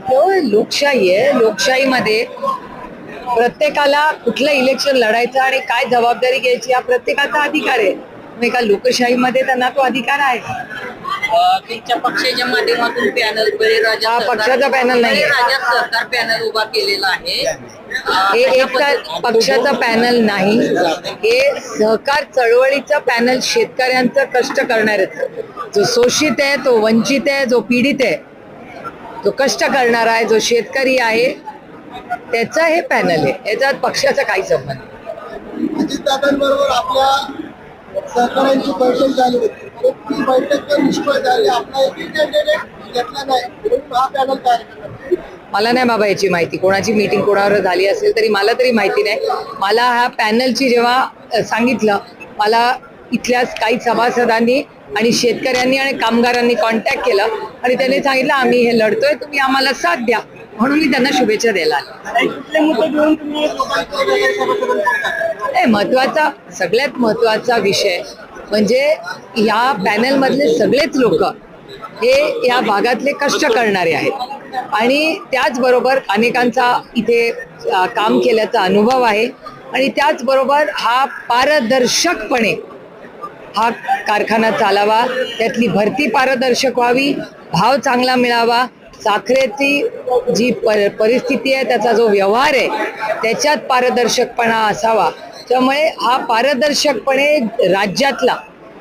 हो, लोकशाही आहे. लोकशाहीमध्ये प्रत्येकाला कुठलं इलेक्शन लढायचं आणि काय जबाबदारी घ्यायची हा प्रत्येकाचा अधिकार आहे. मग एका लोकशाहीमध्ये त्यांना तो अधिकार आहे. त्यांच्या पक्षाच्या माध्यमातून पॅनल हा, पक्षाचा नाहीये. बळीराजा सरकार पॅनल उभा केलेला आहे. हे पद्धतीने- पक्षाचा पॅनल नाही. हे सहकार चळवळीचा पॅनल शेतकऱ्यांचं कष्ट करणाऱ्याचं जो शोषित आहे तो वंचित आहे जो पीडित आहे जो कष्ट करणारा आहे जो शेतकरी आहे त्याचं हे पॅनल आहे. याच्यात पक्षाचा काही संबंध नाही. अजितदादांबरोबर आपल्या सहकाऱ्यांची बैठक झाली होती. ती बैठक तर निष्फळ झाली. आपला एकही कॅन्डिडेट घेतला नाही. म्हणून हा पॅनल तयार करण्यात मला नाही बाबा याची माहिती. कोणाची मीटिंग कोणावर झाली असेल तरी मला तरी माहिती नाही. मला ह्या पॅनलची जेव्हा अ, सांगितलं मला इथल्या काही सभासदांनी आणि शेतकऱ्यांनी आणि कामगारांनी कॉन्टॅक्ट केलं आणि त्यांनी सांगितलं आम्ही हे लढतोय तुम्ही आम्हाला साथ द्या. म्हणून मी त्यांना शुभेच्छा द्यायला आले. महत्त्वाचा सगळ्यात महत्त्वाचा विषय म्हणजे या पॅनल मधले सगळेच लोक हे या भागातले कष्ट करणारे आहेत. आणि त्याचबरोबर अनेकांचा इथे काम केल्याचा अनुभव आहे. आणि त्याचबरोबर हा पारदर्शकपणे हा कारखाना चालावा त्यातली भरती पारदर्शक व्हावी भाव चांगला मिळावा. साखरेची जी पर परिस्थिती आहे त्याचा जो व्यवहार आहे त्याच्यात पारदर्शकपणा असावा. त्यामुळे हा पारदर्शकपणे राज्यातला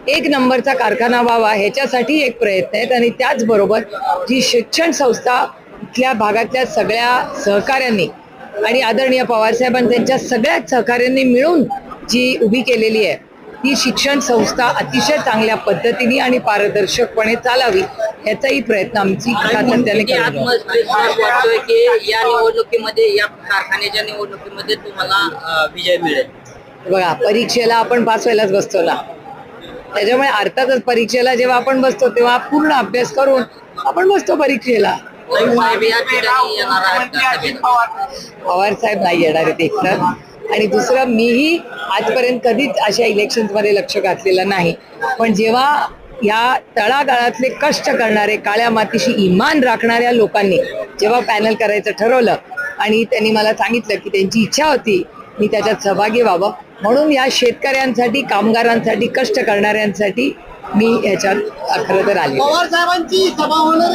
एक नंबरचा कारखाना व्हावा ह्याच्यासाठी एक प्रयत्न आहेत. आणि त्याचबरोबर जी शिक्षण संस्था इथल्या भागातल्या सगळ्या सहकाऱ्यांनी आणि आदरणीय पवारसाहेबांनी त्यांच्या सगळ्याच सहकाऱ्यांनी मिळून जी उभी केलेली आहे ही शिक्षण संस्था अतिशय चांगल्या पद्धतीने आणि पारदर्शकपणे चालावी याचाही प्रयत्न आमची सातत्याने वाटतोय की या निवडणुकीमध्ये या कारखान्याच्या निवडणुकीमध्ये तुम्हाला विजय मिळेल? बघा परीक्षेला आपण पास व्हायलाच बसतो ना. त्याच्यामुळे अर्थातच परीक्षेला जेव्हा आपण बसतो तेव्हा पूर्ण अभ्यास करून आपण बसतो परीक्षेला? पवार साहेब नाही येणार आहेत एक तर आणि दुसरं मीही आजपर्यंत कधीच अशा इलेक्शन्समध्ये लक्ष घातलेलं नाही. पण जेव्हा या तळागाळातले कष्ट करणारे काळ्या मातीशी इमान राखणाऱ्या लोकांनी जेव्हा पॅनल करायचं ठरवलं आणि त्यांनी मला सांगितलं की त्यांची इच्छा होती मी त्याच्यात सहभागी व्हावं. म्हणून या शेतकऱ्यांसाठी कामगारांसाठी कष्ट करणाऱ्यांसाठी मी ह्याच्यात खरं तर आले पवार साहेबांची सभा होणार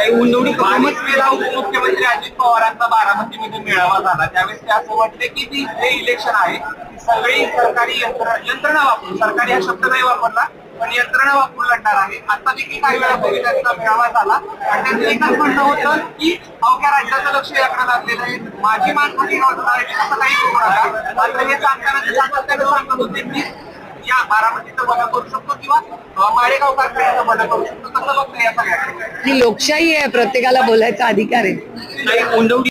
आहे उपमुख्यमंत्री अजित पवारांचा बारामतीमध्ये मेळावा झाला. त्यावेळेस ते असं वाटले की ती हे इलेक्शन आहे सगळी सरकारी यंत्रणा यंत्रणा वापरून सरकारी हा शब्द नाही वापरला पण यंत्रणा वापरून लढणार आहे. आता देखील काही वेळापूर्वी त्यांचा मेळावा झाला. आणि त्यांचं एकच म्हणणं होतं की अवघ्या राज्याचं लक्ष याकडे लागलेलं आहे. माझी मान असं काही नका. मात्र हे सांगताना ते सातत्याने सांगत होते की बारामतीचं करू शकतो किंवा अं, माळेगाव कारखान्याचं बदल करू शकतो? कसं बघतो या सगळ्या ही लोकशाही आहे प्रत्येकाला बोलायचा अधिकार आहे. उंडवडी